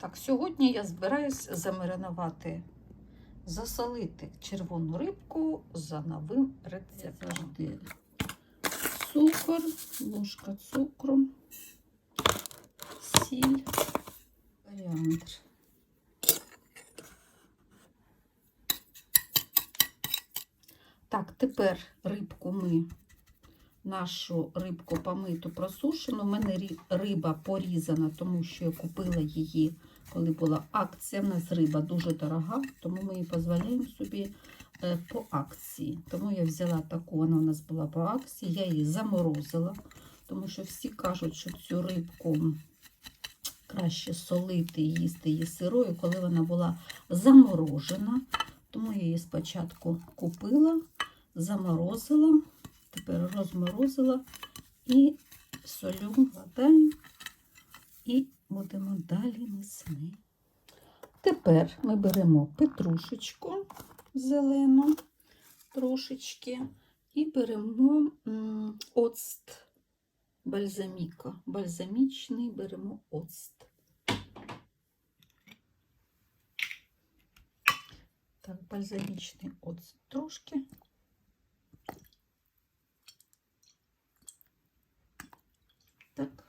Так, сьогодні я збираюсь замаринувати, засолити червону рибку за новим рецептом. Цукор, ложка цукру, сіль, коріандр. Так, тепер рибку ми, нашу рибку помиту просушену. У мене риба порізана, тому що я купила її, коли була акція. У нас риба дуже дорога, тому ми її дозволяємо собі е, по акції. Тому я взяла таку, вона у нас була по акції, я її заморозила, тому що всі кажуть, що цю рибку краще солити і їсти її сирою, коли вона була заморожена. Тому я її спочатку купила, заморозила, тепер розморозила і солю вкладаю і будемо далі несни. Тепер ми беремо петрушечку зелену трошечки і беремо оцт бальзаміка. Бальзамічний беремо оцт. Так, бальзамічний оцет трошки. Так.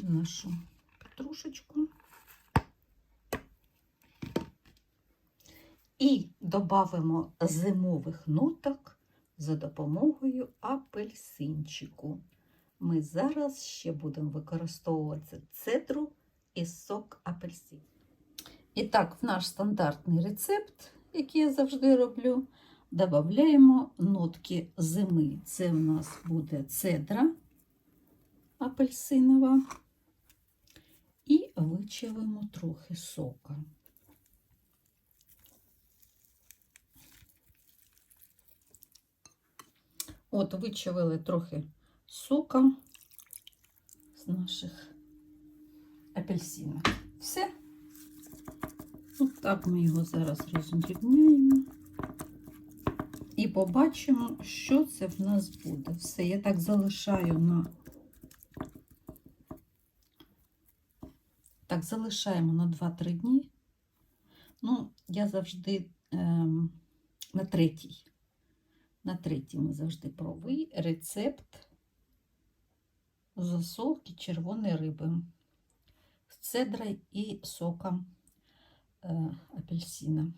Тепер нашу петрушечку. І додамо зимових ноток за допомогою апельсинчику. Ми зараз ще будемо використовувати цедру і сок апельсин. І так, в наш стандартний рецепт, який я завжди роблю, додаємо нотки зими. Це в нас буде цедра апельсинова. Вичавимо трохи сока. От, вичавили трохи сока з наших апельсинок. Все. От так ми його зараз роздрібняємо. І побачимо, що це в нас буде. Все, я так залишаю на. Так, залишаємо на 2-3 дні. Ну, я завжди ем, на третій. На третій ми завжди пробуємо рецепт засолки червоної риби з цедрою і соком е, апельсина.